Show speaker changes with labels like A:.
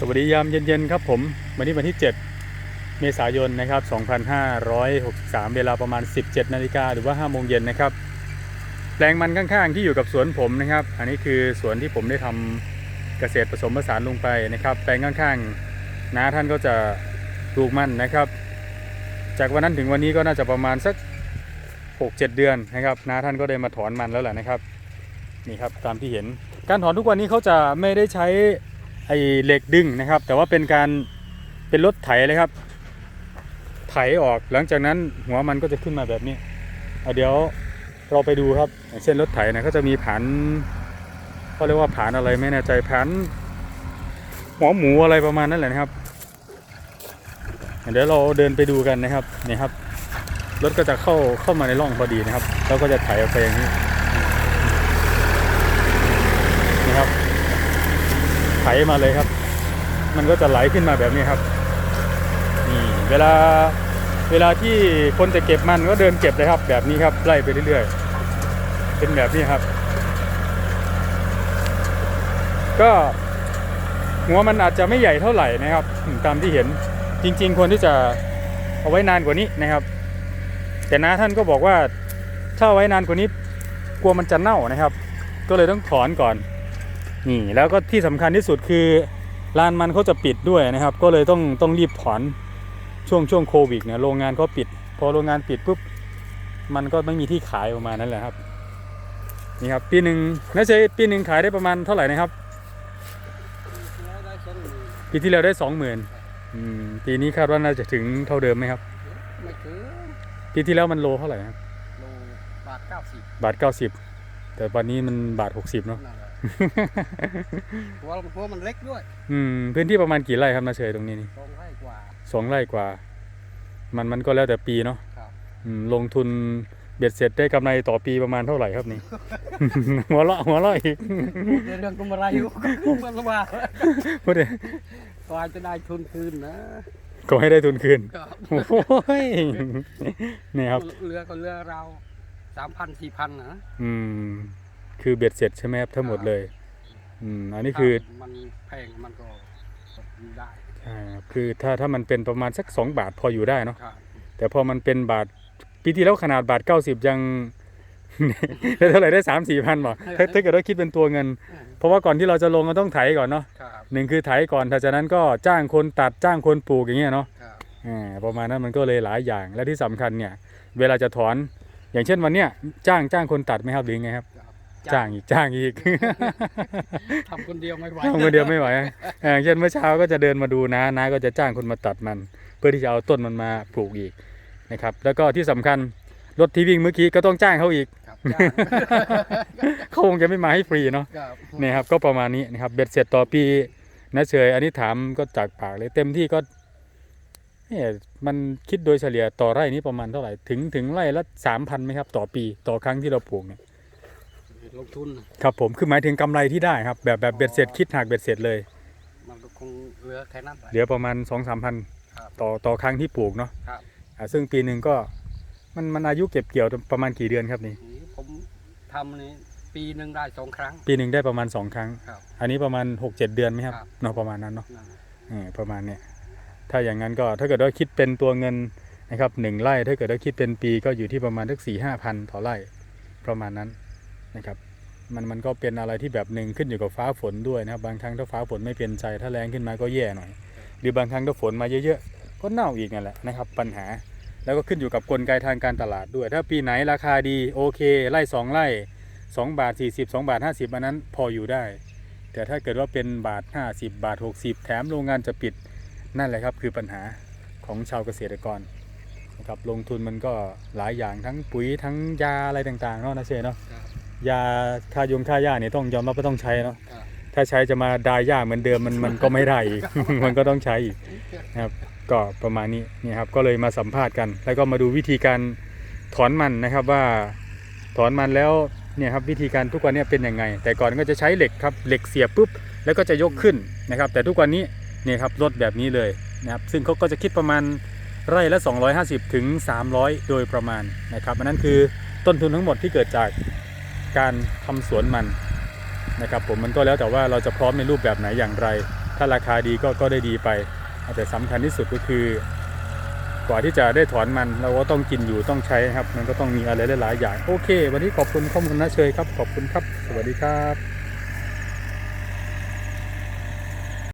A: สวัสดียามเย็นๆครับผม วันนี้วันที่ 7 เมษายนนะครับ 2563 เวลาประมาณ 17 นาฬิกาหรือว่า 5 โมงเย็นนะครับแปลงมันข้างๆ ที่อยู่กับสวนผมนะครับ อันนี้คือสวนที่ผมได้ทำเกษตรผสมผสานลงไปนะครับ แปลงข้างๆนาท่านก็จะปลูกมันนะครับ จากวันนั้นถึงวันนี้ก็น่าจะประมาณสัก 6-7 เดือนนะครับนาท่านก็ได้มาถอนมันแล้วแหละนะครับนี่ครับตามที่เห็นการถอนทุกวันนี้เขาจะไม่ได้ใช้ ไอเหล็กดึงนะครับ แต่ว่าเป็นการเป็นรถไถเลยครับ ไถออกหลังจากนั้นหัวมันก็จะขึ้นมาแบบนี้เเดี๋ยวเราไปดูครับเช่นรถไถนะเขาจะมีผันเขาเรียกว่าผันอะไรไม่แน่ใจผันหัวหมูอะไรประมาณนั้นแหละนะครับ เดี๋ยวเราเดินไปดูกันนะครับนี่ครับรถก็จะเข้าเข้ามาในร่องพอดีนะครับ แล้วก็จะไถออกไปอย่างนี้ครับ ไถ มาเลยครับ มันก็จะไหลขึ้นมาแบบนี้ครับนี่เวลาเวลาที่คนจะเก็บมันก็เดินเก็บเลยครับ แบบนี้ครับไล่ไปเรื่อยๆ เป็นแบบนี้ครับ ก็หัวมันอาจจะไม่ใหญ่เท่าไหร่นะครับ ตามที่เห็นจริง ๆ ควรที่จะเอาไว้นานกว่านี้นะครับ แต่น้าท่านก็บอกว่าถ้าไว้นานกว่านี้กลัวมันจะเน่านะครับ ก็เลยต้องถอนก่อน นี่แล้วก็ที่สำคัญที่สุดคือลานมันเขาจะปิดด้วยนะครับ ก็เลยต้องต้องรีบถอนช่วงช่วงโควิดเนี่ยโรงงานเขาปิด พอโรงงานปิดปุ๊บมันก็ไม่มีที่ขายประมาณนั้นแหละครับนี่ครับปีหนึ่งน่าจะปีหนึ่งขายได้ประมาณเท่าไหร่นะครับ
B: ได้สองหมื่น
A: ปีที่แล้วได้สองหมื่นปีนี้คาดว่าน่าจะถึงเท่าเดิมไหมครับ
B: ไม่ถึง
A: ปีที่แล้วมันโลเท่าไหร่ครับ
B: โลบาทเก้าสิบบา
A: ทเก้าสิบ แต่วันนี้มันบาทหกสิบเนาะ
B: นั่นแหละหัวหัวมันเล็กด้วย
A: อืม พื้นที่ประมาณกี่ไร่ครับนาเชยตรงนี้นี่
B: สองไร่กว่า
A: สองไร่กว่า มันมันก็แล้วแต่ปีเนาะ
B: ครับ
A: อืมลงทุนเบ็ดเสร็จได้กำไรต่อปีประมาณเท่าไหร่ครับนี่ หัวเราะหัวเราะอีก
B: พูดในเรื่องกำไรอยู่พูดมันว่า
A: พูดเลย
B: กว่าจะได้ทุนคืนนะ
A: ก็ให้ได้ทุนคืน
B: ครับ
A: โอ้ยนี่ครับ
B: เรือก็เรือเรา สามพันสี่พันนะ
A: อืม คือเบ็ดเสร็จใช่ไหมครับทั้งหมดเลย อืม อันนี้คือ
B: ถ้ามันแพงมันก็อยู่ได้
A: ใช่ครับคือถ้าถ้ามันเป็นประมาณสักสองบาทพออยู่ได้เนาะ
B: ครับ
A: แต่พอมันเป็นบาทปีที่แล้วขนาดบาทเก้าสิบยัง ได้เท่าไหร่ได้สามสี่พันบ่ถ้าถ้าเกิดว่าคิดเป็นตัวเงิน เพราะว่าก่อนที่เราจะลงก็ต้องไถก่อนเนาะ
B: ครับ
A: หนึ่งคือไถก่อนถ้าจากนั้นก็จ้างคนตัดจ้างคนปลูกอย่างเงี้ยเนาะ
B: ครับ
A: อ่าประมาณนั้นมันก็เลยหลายอย่างและที่สำคัญเนี่ย เวลาจะถอน อย่างเช่นวันเนี้ยจ้างจ้างคนตัดไหมครับหรือไงครับ
B: ครับ
A: จ้างอีกจ้างอีก
B: ทำคนเดียวไม่ไหว
A: ทำคนเดียวไม่ไหวอ่าอย่างเช่นเมื่อเช้าก็จะเดินมาดูนะนะก็จะจ้างคนมาตัดมัน เพื่อที่จะเอาต้นมันมาปลูกอีกนะครับ แล้วก็ที่สำคัญรถที่วิ่งเมื่อกี้ก็ต้องจ้างเขาอีก
B: ครับจ้าง
A: เขาคงจะไม่มาให้ฟรีเนาะ
B: ครับ
A: นี่ครับก็ประมาณนี้นะครับเบ็ดเสร็จต่อปีนะเฉยอันนี้ถามก็จากปากเลยเต็มที่ก็ เนี่ยมันคิดโดยเฉลี่ยต่อไร่นี้ประมาณเท่าไหร่ ถึงถึงไร่ละสามพันไหมครับ ต่อปีต่อครั้งที่เราปลูกเนี่ย
B: ลงทุน
A: ครับผมคือหมายถึงกำไรที่ได้ครับ แบบแบบเบ็ดเสร็จคิดหักเบ็ดเสร็จเลย
B: มันก็คงเหลือแค่นั้นแหละ
A: เหลือประมาณสองสามพัน
B: ครับ
A: ต่อต่อครั้งที่ปลูกเนาะ
B: ครับ
A: อ่าซึ่งปีหนึ่งก็มันมันอายุเก็บเกี่ยวประมาณกี่เดือนครับนี่
B: นี่ผมทำนี่ปีหนึ่งได้สองครั้ง
A: ปีหนึ่งได้ประมาณสองครั้ง
B: ครับ
A: อันนี้ประมาณหกเจ็ดเดือนไหมครับ
B: ครับ
A: เนาะประมาณนั้นเนาะ
B: นั่นแหละ
A: เออประมาณเนี้ย ถ้าอย่างนั้นก็ถ้าเกิดว่าคิดเป็นตัวเงินนะครับหนึ่งไร่ถ้าเกิดว่าคิดเป็นปีก็อยู่ที่ประมาณสักสี่ห้าพันต่อไร่ประมาณนั้นนะครับมันมันก็เป็นอะไรที่แบบหนึ่งขึ้นอยู่กับฟ้าฝนด้วยนะครับบางครั้งถ้าฟ้าฝนไม่เป็นใจถ้าแรงขึ้นมาก็แย่หน่อย หรือบางครั้งถ้าฝนมาเยอะๆก็เน่าอีกนั่นแหละนะครับปัญหาแล้วก็ขึ้นอยู่กับกลไกทางการตลาดด้วย ถ้าปีไหนราคาดีโอเคไร่สองไร่สองบาทสี่สิบสองบาทห้าสิบอันนั้นพออยู่ได้ แต่ถ้าเกิดว่าเป็นบาท 50 บาท 60 แถมโรงงานจะปิด นั่นแหละครับคือปัญหาของชาวเกษตรกรนะครับลงทุนมันก็หลายอย่างทั้งปุ๋ยทั้งยาอะไรต่างๆเนาะนะเชยเนาะ
B: ครับ
A: ยาฆ่ายงฆ่าหญ้าเนี่ยต้องยอมรับว่าต้องใช้เนาะ
B: ครับ
A: ถ้าใช้จะมาดายหญ้าเหมือนเดิมมันมันก็ไม่ได้อีกมันก็ต้องใช้อีกนะครับก็ประมาณนี้นี่ครับก็เลยมาสัมภาษณ์กัน แล้วก็มาดูวิธีการถอนมันนะครับว่าถอนมันแล้วเนี่ยครับวิธีการทุกวันเนี้เป็นยังไง แต่ก่อนก็จะใช้เหล็กครับเหล็กเสียบปุ๊บแล้วก็จะยกขึ้นนะครับ แต่ทุกวันนี้ เนี่ยครับรถแบบนี้เลยนะครับซึ่งเขาก็จะคิดประมาณไร่ละ 250 ถึง 300 โดยประมาณนะครับอันนั้นคือต้นทุนทั้งหมดที่เกิดจากการทำสวนมันนะครับผมมันก็แล้วแต่ว่าเราจะพร้อมในรูปแบบไหนอย่างไร ถ้าราคาดีก็ก็ได้ดีไปแต่สำคัญที่สุดก็คือกว่าที่จะได้ถอนมันเราก็ต้องกินอยู่ต้องใช้ครับ มันก็ต้องมีอะไรหลายๆอย่าง โอเค วันนี้ขอบคุณข้อมูลนะเชยครับ ขอบคุณครับ สวัสดีครับ